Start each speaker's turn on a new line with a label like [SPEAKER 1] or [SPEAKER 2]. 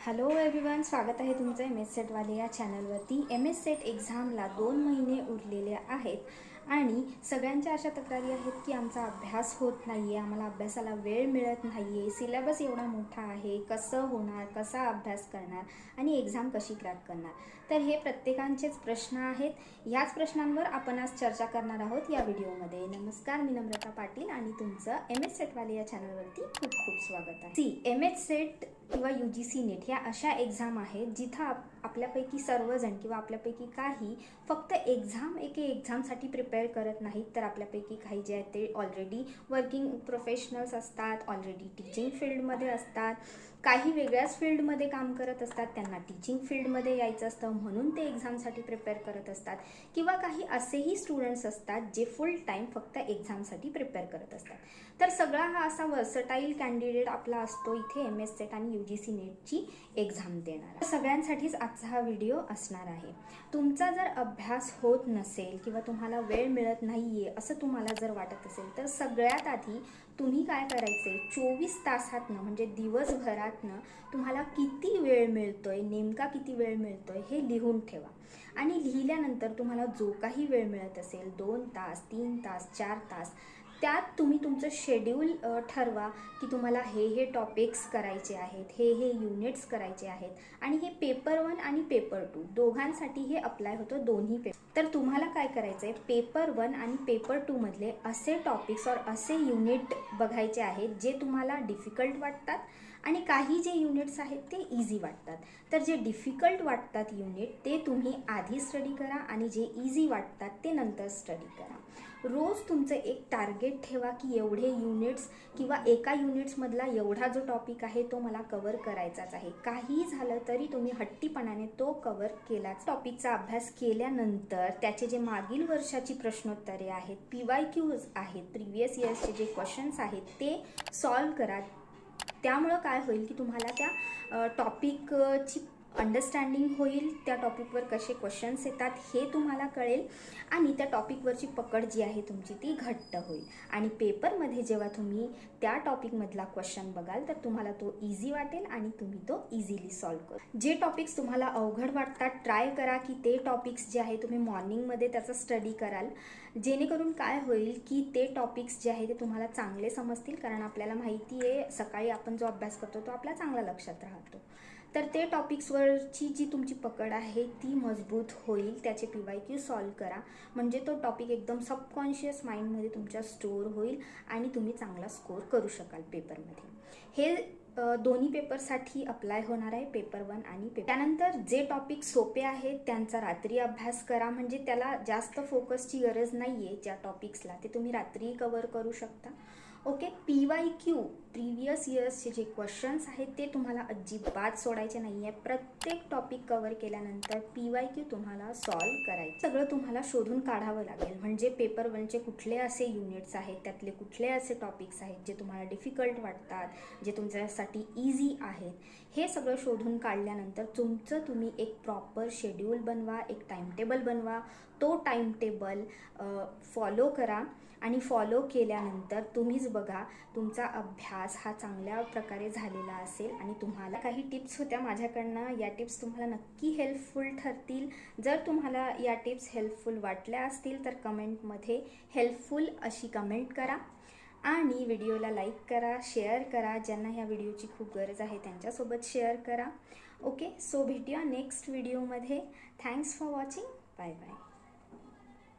[SPEAKER 1] Hello everyone स्वागत आहे तुमचं एम एस सेटवाले या चॅनलवरती एम एस सेट एक्झामला दोन महिने उरलेले आहेत आणि सगळ्यांच्या अशा तक्रारी आहेत की आमचा अभ्यास होत नाही आहे आम्हाला अभ्यासाला वेळ मिळत नाही आहे सिलेबस एवढा मोठा आहे कसं होणार कसा अभ्यास करणार आणि एक्झाम कशी क्रॅक करणार? तर हे प्रत्येकांचेच प्रश्न आहेत. ह्याच प्रश्नांवर आपण आज चर्चा करणार आहोत या व्हिडिओमध्ये. नमस्कार मी नम्रता पाटील आणि तुमचं एम एस सेटवाले या चॅनलवरती खूप खूप स्वागत आहे. सी एम एस सेट किंवा यू जी सी नेट ह्या अशा एक्झाम आहेत जिथं आप आपल्यापैकी सर्वजण किंवा आपल्यापैकी काही फक्त एक्झाम एके एक्झामसाठी प्रिपेअर करत नाहीत तर आपल्यापैकी काही जे आहेत ते ऑलरेडी वर्किंग प्रोफेशनल्स असतात ऑलरेडी टीचिंग फील्डमध्ये असतात. काही वेगळ्याच फील्डमध्ये काम करत असतात त्यांना टीचिंग फील्डमध्ये यायचं असतं म्हणून ते एक्झामसाठी प्रिपेअर करत असतात. किंवा काही असेही स्टुडंट्स असतात जे फुल टाईम फक्त एक्झामसाठी प्रिपेअर करत असतात. तर सगळा हा असा वर्सटाईल कॅन्डिडेट आपला असतो इथे एम एस सेट आणि यू जी सी नेटची एक्झाम देणार. सगळ्यांसाठीच आजचा हा व्हिडिओ असणार आहे. तुमचा जर अभ्यास होत नसेल किंवा तुम्हाला वेळ मिळत नाही आहे असं तुम्हाला जर वाटत असेल तर सगळ्यात आधी तुम्ही काय करायचे चोवीस तासातनं म्हणजे दिवसभरातनं तुम्हाला किती वेळ मिळतोय नेमका किती वेळ मिळतोय हे लिहून ठेवा. आणि लिहिल्यानंतर तुम्हाला जो काही वेळ मिळत असेल दोन तास तीन तास चार तास त्यात तुम्ही तुमचं शेड्यूल ठरवा की तुम्हाला हे हे टॉपिक्स करायचे आहेत हे हे युनिट्स करायचे आहेत आणि हे पेपर वन आणि पेपर टू दोघांसाठी हे अप्लाय होतं दोन्ही पेपर तर तुम्हाला काय करायचं आहे पेपर वन आणि पेपर टूमधले असे टॉपिक्स और असे युनिट बघायचे आहेत जे तुम्हाला डिफिकल्ट वाटतात आणि काही जे युनिट्स आहेत ते इझी वाटतात. तर जे डिफिकल्ट वाटतात युनिट ते तुम्ही आधी स्टडी करा आणि जे इझी वाटतात ते नंतर स्टडी करा. रोज तुमचं एक टार्गेट ठेवा की एवढे युनिट्स किंवा एका युनिट्समधला एवढा जो टॉपिक आहे तो मला कवर करायचाच आहे. काही झालं तरी तुम्ही हट्टीपणाने तो कवर केलाच. टॉपिकचा अभ्यास केल्यानंतर त्याचे जे मागील वर्षाची प्रश्नोत्तरे आहेत पी वाय क्यूज आहेत प्रिव्हियस इयर्सचे जे क्वेश्चन्स आहेत ते सॉल्व करा. त्यामुळं काय होईल की तुम्हाला त्या टॉपिकची अंडरस्टँडिंग होईल त्या टॉपिकवर कसे क्वेश्चन्स येतात हे तुम्हाला कळेल. आणि त्या टॉपिकवरची पकड जी आहे तुमची ती घट्ट होईल. आणि पेपरमध्ये जेव्हा तुम्ही त्या टॉपिकमधला क्वेश्चन बघाल तर तुम्हाला तो इझी वाटेल आणि तुम्ही तो इझिली सॉल्व करू. जे टॉपिक्स तुम्हाला अवघड वाटतात ट्राय करा की ते टॉपिक्स जे आहे तुम्ही मॉर्निंगमध्ये त्याचा स्टडी कराल. जेणेकरून काय होईल की ते टॉपिक्स जे आहे ते तुम्हाला चांगले समजतील कारण आपल्याला माहिती आहे सकाळी आपण जो अभ्यास करतो तो आपल्या चांगला लक्षात राहतो. तर ते टॉपिक्सवरची जी तुमची पकड आहे ती मजबूत होईल त्याचे पी वाय क्यू सॉल्व करा. म्हणजे तो टॉपिक एकदम सबकॉन्शियस माइंडमध्ये तुमच्या स्टोअर होईल आणि तुम्ही चांगला स्कोअर करू शकाल पेपरमध्ये हे दोन्ही पेपरसाठी अप्लाय होणार आहे पेपर वन आणि पेपर त्यानंतर जे टॉपिक सोपे आहेत त्यांचा रात्री अभ्यास करा. म्हणजे त्याला जास्त फोकसची गरज नाही आहे ज्या टॉपिक्सला ते तुम्ही रात्री कवर करू शकता. Okay P Y Q previous इयर्सचे जे क्वेश्चन्स आहेत ते तुम्हाला अजिबात सोडायचे नाही आहे प्रत्येक टॉपिक कवर केल्यानंतर पी वाय क्यू तुम्हाला सॉल्व करायचं. सगळं तुम्हाला शोधून काढावं लागेल. म्हणजे पेपर वनचे कुठले असे युनिट्स आहेत त्यातले कुठले असे टॉपिक्स आहेत जे तुम्हाला डिफिकल्ट वाटतात जे तुमच्यासाठी इझी आहेत हे सगळं शोधून काढल्यानंतर तुमचं तुम्ही एक प्रॉपर शेड्यूल बनवा एक टाईमटेबल बनवा. तो टाईमटेबल फॉलो करा. आणि फॉलो केल्यानंतर तुम्हीच बघा तुमचा अभ्यास हा चांगल्या प्रकारे झालेला असेल आणि तुम्हाला काही टिप्स होत्या माझ्याकडनं या टिप्स तुम्हाला नक्की हेल्पफुल ठरतील. जर तुम्हाला या टिप्स हेल्पफुल वाटल्या असतील तर कमेंटमध्ये हेल्पफुल अशी कमेंट करा. आणि व्हिडिओला लाईक करा शेअर करा. ज्यांना ह्या व्हिडिओची खूप गरज आहे त्यांच्यासोबत शेअर करा. ओके सो भेटूया नेक्स्ट व्हिडिओमध्ये thanks for watching bye bye